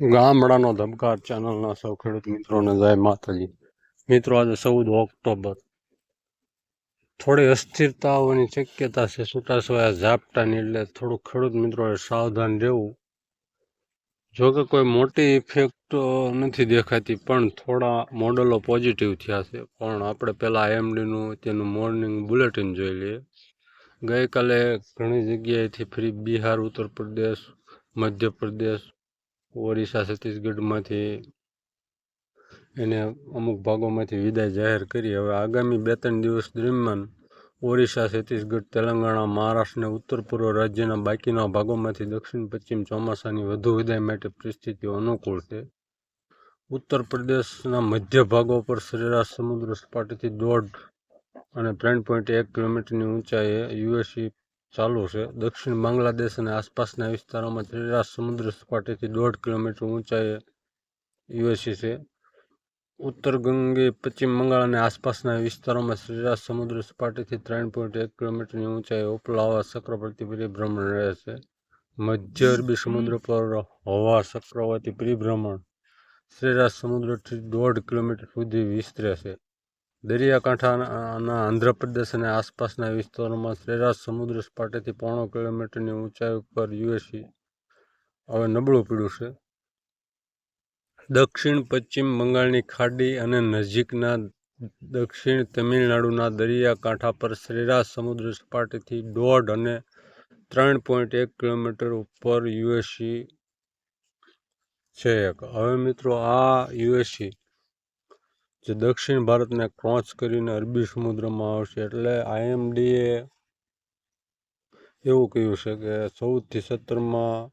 ગામડાનો ધબકાર ચેનલના સૌ ખેડૂત મિત્રોને જય માતાજી. મિત્રો, આજે ચૌદ ઓક્ટોબર. થોડી અસ્થિરતા આવવાની શક્યતા છે છૂટાછવાયા ઝાપટાની એટલે થોડુંક ખેડૂત મિત્રોએ સાવધાન રહેવું. જો કે કોઈ મોટી ઇફેક્ટ નથી દેખાતી, પણ થોડા મોડલો પોઝિટિવ થયા છે. પણ આપણે પહેલાં એમડીનું તેનું મોર્નિંગ બુલેટિન જોઈ લઈએ. ગઈકાલે ઘણી જગ્યાએથી ફરી બિહાર, ઉત્તર પ્રદેશ, મધ્યપ્રદેશ ઓરિસ્સા છત્તીસગઢમાંથી એને અમુક ભાગોમાંથી વિદાય જાહેર કરી. હવે આગામી બે ત્રણ દિવસ દરમિયાન ઓરિસ્સા છત્તીસગઢ તેલંગાણા, મહારાષ્ટ્ર અને ઉત્તર પૂર્વ રાજ્યના બાકીના ભાગોમાંથી દક્ષિણ, પશ્ચિમ ચોમાસાની વધુ વિદાય માટે પરિસ્થિતિઓ અનુકૂળ છે. ઉત્તર પ્રદેશના મધ્ય ભાગો પર સરેરાશ સમુદ્ર સપાટીથી દોઢ અને ત્રણ પોઈન્ટ એક કિલોમીટરની ઊંચાઈએ યુએસી ચાલુ છે. દક્ષિણ બાંગ્લાદેશ અને આસપાસના વિસ્તારોમાં સરેરાશ સમુદ્ર સપાટીથી દોઢ કિલોમીટર ઊંચાઈએ યુએસી છે. ઉત્તર ગંગે, પશ્ચિમ બંગાળ અને આસપાસના વિસ્તારોમાં સરેરાશ સમુદ્ર સપાટીથી ત્રણ પોઈન્ટ એક કિલોમીટરની ઊંચાઈ ઉપલા હવા ચક્રવર્તી પરિભ્રમણ રહે છે. મધ્ય અરબી સમુદ્ર પર હવા ચક્રવર્તી પરિભ્રમણ સરેરાશ સમુદ્રથી દોઢ કિલોમીટર સુધી વિસ્તરે છે. દરિયાકાંઠાના આંધ્રપ્રદેશ અને આસપાસના વિસ્તારોમાં સરેરાશ સમુદ્ર સપાટીથી પોણો કિલોમીટરની ઊંચાઈ ઉપર યુએસી હવે નબળું પીડ્યું છે. દક્ષિણ, પશ્ચિમ બંગાળની ખાડી અને નજીકના દક્ષિણ તમિલનાડુના દરિયાકાંઠા પર સરેરાશ સમુદ્ર સપાટીથી દોઢ અને ત્રણ પોઈન્ટ એક કિલોમીટર ઉપર યુએસી છે એક. હવે મિત્રો, આ યુએસી જે દક્ષિણ ભારતને ક્રોસ કરીને અરબી સમુદ્રમાં આવશે એટલે આઈએમડીએ એવું કહ્યું છે કે ચૌદથી સત્તરમાં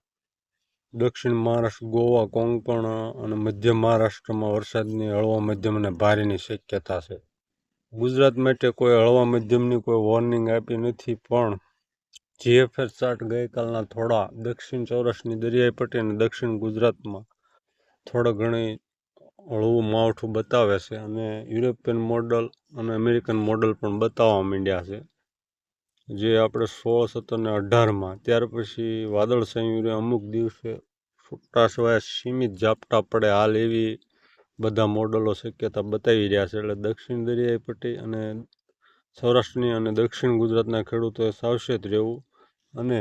દક્ષિણ મહારાષ્ટ્ર, ગોવા, કોંકણ અને મધ્ય મહારાષ્ટ્રમાં વરસાદની હળવા મધ્યમ અને ભારેની શક્યતા છે. ગુજરાત માટે કોઈ હળવા મધ્યમની કોઈ વોર્નિંગ આપી નથી, પણ જીએફએસ ચાર્ટ ગઈકાલના થોડા દક્ષિણ સૌરાષ્ટ્રની દરિયાઈ પટ્ટી અને દક્ષિણ ગુજરાતમાં થોડા ઘણી હળવું માવઠું બતાવે છે અને યુરોપિયન મોડલ અને અમેરિકન મોડલ પણ બતાવવા માંડ્યા છે. જે આપણે સોળ, સત્તર ને અઢારમાં ત્યાર પછી વાદળ સંયુરે અમુક દિવસે છૂટાછવાયા સીમિત ઝાપટા પડે હાલ એવી બધા મોડલો શક્યતા બતાવી રહ્યા છે. એટલે દક્ષિણ દરિયાઈ પટ્ટી અને સૌરાષ્ટ્રની અને દક્ષિણ ગુજરાતના ખેડૂતોએ સાવચેત રહેવું અને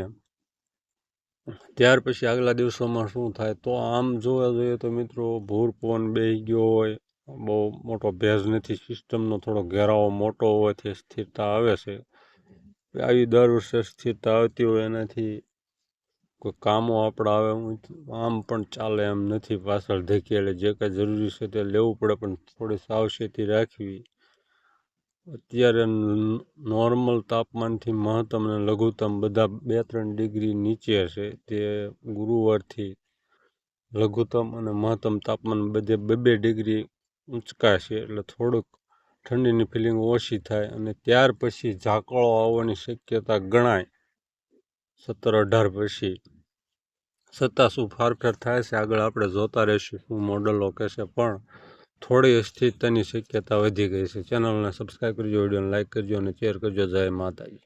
ત્યાર પછી આગલા દિવસોમાં શું થાય તો આમ જોવા જોઈએ તો મિત્રો ભૂર પવન બેસી ગયો હોય, બહુ મોટો ભેજ નથી, સિસ્ટમનો થોડો ઘેરાવો મોટો હોવાથી સ્થિરતા આવે છે. આવી દર વર્ષે સ્થિરતા આવતી હોય એનાથી કોઈ કામો આપણા આવે આમ પણ ચાલે એમ નથી. પાછળ ધકેલે, જે કાંઈ જરૂરી છે તે લેવું પડે, પણ થોડી સાવચેતી રાખવી અત્યારે નોર્મલ તાપમાનથી મહત્તમ અને લઘુત્તમ બધા બે ત્રણ ડિગ્રી નીચે છે. તે ગુરુવારથી લઘુત્તમ અને મહત્તમ તાપમાન બધે બે બે ડિગ્રી ઊંચકાશે એટલે થોડુંક ઠંડીની ફિલિંગ ઓછી થાય અને ત્યાર પછી ઝાકળો આવવાની શક્યતા ગણાય. સત્તર અઢાર પછી છતાં શું ફારફેર થાય છે, આગળ આપણે જોતા રહીશું શું મોડલો કહેશે. પણ થોડી અસ્થિરતાની શક્યતા વધી ગઈ છે. ચેનલને સબસ્ક્રાઈબ કરજો, વિડીયોને લાઇક કરજો અને શેર કરજો. જય માતાજી.